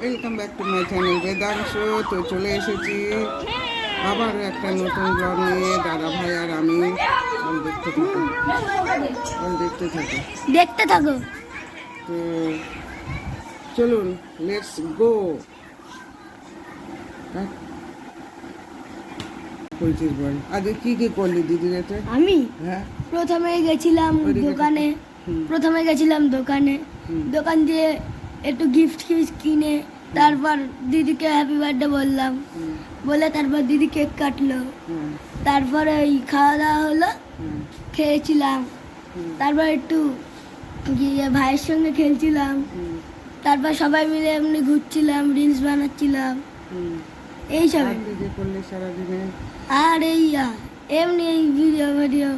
Welcome back to my channel Vedansh তো চলে এসেছি আবার একটা নতুন ব্লগ নিয়ে। দাদা ভাই আর আমি দেখতে থাকি। দেখতে থাকি। দেখতে থাকো। তো চলুন লেটস গো বলছিস বল। আগে কি কি করলি দিদির এতে আমি? হ্যাঁ। প্রথমে গেছিলাম দোকানে। প্রথমে গেছিলাম দোকানে। দোকান দিয়ে একটু গিফট ফিফট কিনে তারপর দিদিকে হ্যাপি বার্থডে বললাম। বলে তারপর দিদি কেক কাটলো। তারপরে ওই খাওয়া দাওয়া হলো খেয়েছিলাম। তারপর একটু গিয়ে ভাইয়ের সঙ্গে খেলছিলাম। তারপর সবাই মিলে এমনি ঘুরছিলাম রিলস বানাচ্ছিলাম। এইসব আর এই এমনি এই ভিডিও ভিডিও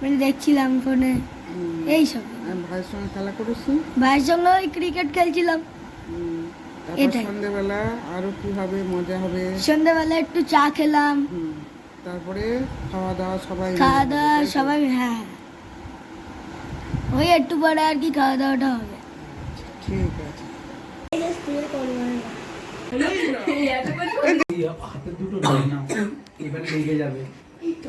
মানে দেখছিলাম ফোনে। এইসব আর ভাইয়ের সঙ্গে খেলা করেছি। ভাইয়ের সঙ্গে ওই ক্রিকেট খেলছিলাম। এটাই। সন্ধ্যেবেলা আরও কি হবে মজা হবে? সন্ধ্যাবেলা একটু চা খেলাম। তারপরে খাওয়া দাওয়া সবাই খাওয়া দাওয়া সবাই হ্যাঁ। ওই একটু পরে আর কি খাওয়া দাওয়াটা হবে। ঠিক আছে। হাতে দুটো ধরে নাও লেগে যাবে। তো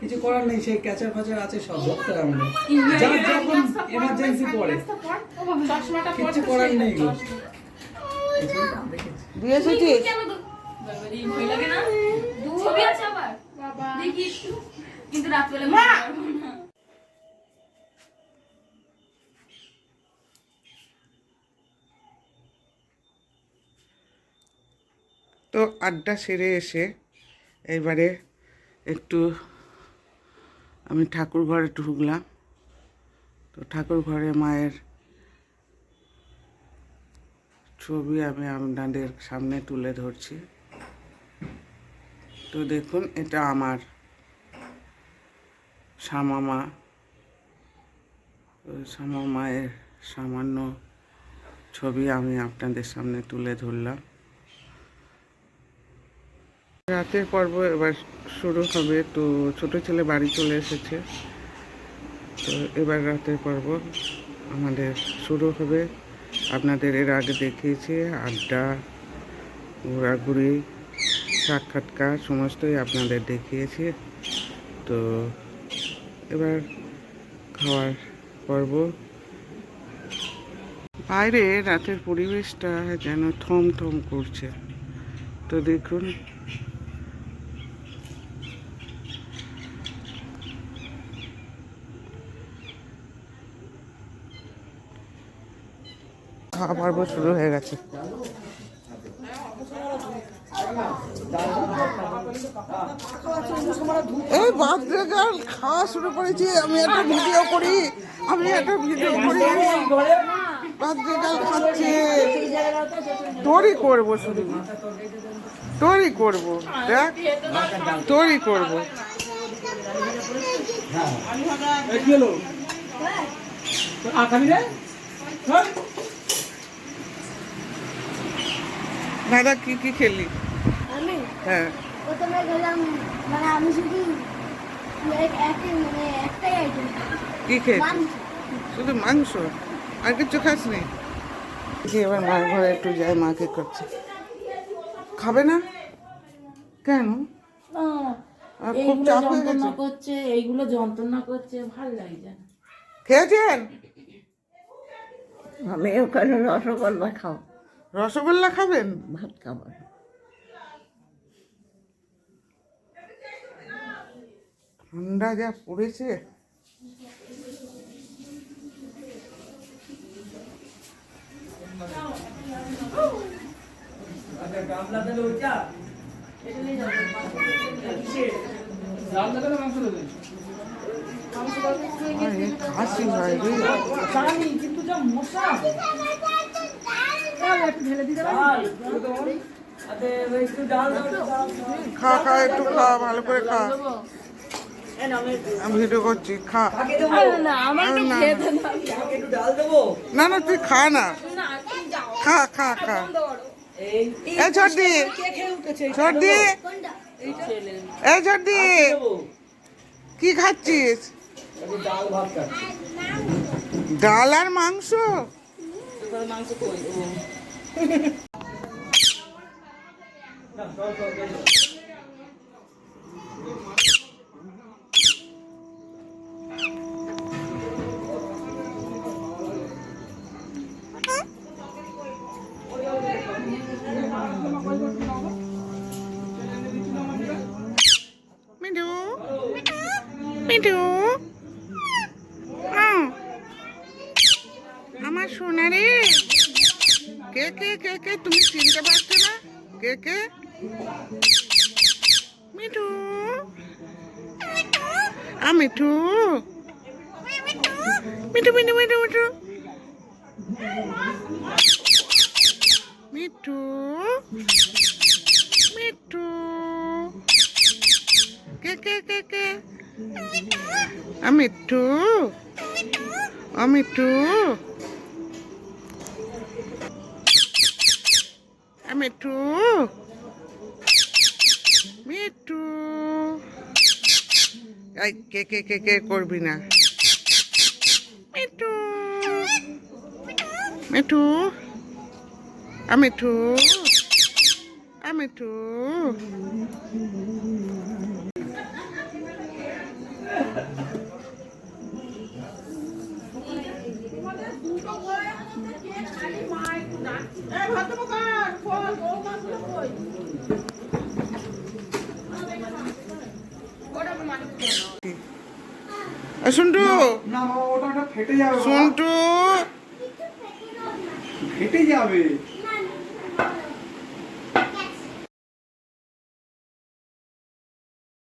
কিছু করার নেই সেই ক্যাচার ফ্যাচার আছে সব ধরতে হবে যার যখন এমার্জেন্সি পড়ে কিছু করার নেই গো। দিয়ে আবার। দেখি কিন্তু রাত্রেবেলা ঘুমাতে পারব না তো আড্ডা সেরে এসে এবারে একটু আমি ঠাকুর ঘরে ঢুকলাম। তো ঠাকুর ঘরে মায়ের ছবি আমি আপনাদের সামনে তুলে ধরছি। তো দেখুন, এটা আমার শ্যামা মা শ্যামা মায়ের সামান্য ছবি আমি আপনাদের সামনে তুলে ধরলাম। রাতের পর্ব এবার শুরু হবে। তো ছোট ছেলে বাড়ি চলে এসেছে। তো এবার রাতের পর্ব আমাদের শুরু হবে। আপনাদের এর আগে দেখিয়েছি, আড্ডা, ঘোরাঘুরি, সাক্ষাৎকার, সমস্তই আপনাদের দেখিয়েছি। তো এবার খাওয়ার পর্ব। বাইরে রাতের পরিবেশটা যেন থম থম করছে। তো দেখুন খাওয়া পর্ব শুরু হয়ে গেছে। এই বার্থডে গার্ল খাওয়া শুরু করেছি, আমি একটা ভিডিও করি, আমি একটা ভিডিও করি। বার্থডে গার্ল খাচ্ছে। তোরই করব শুধু। তোরই করব, দেখ, তোরই করব। হ্যাঁ দাদা কি কি খেলি? আমি? হ্যাঁ। প্রথমে গেলাম মানে আমি শুধু মানে একটাই আইটেম কি মাংস। শুধু মাংস? আর কিছু খাস নি যে এবার মায়ের ঘরে একটু যাই মা কি করছে। খাবে না? কেন? আর খুব চাপ হয়ে গেছে। করছে এইগুলো যন্ত্রণা করছে ভালো লাগছে খেয়েছেন? আমি ওখানে রসগোল্লা খাও রসগোল্লা খাবেন? ভাত খাবার ঠান্ডা যা পড়েছে। খাসি হয় রে কিন্তু যা মশা। খা খা একটু খা ভালো করে খা। আমি ভিডিও করছি খা। না, না। না। না তুই খা না। খা খা খা। এ ঝর্দি ঝর্দি এ ঝর্দি কি খাচ্ছিস? ডাল ভাত খাচ্ছি। ডাল আর মাংস? মিঠু মিঠু? আমার সোনা কে কে কে কে? তুমি চিনতে পারছ না? কে কে? মিঠু। আ, মিঠু। মিঠু মিঠু মিঠু মিঠু। মিঠু। মিঠু। কে কে কে কে? আ, মিঠু। আ, মিঠু। মিঠু। মিঠু। এই কে কে কে কে করবি না? মিঠু। মিঠু। আ মিঠু। সন্টু। না ওটা ফেটে যাবে। সন্টু। ফেটে যাবে।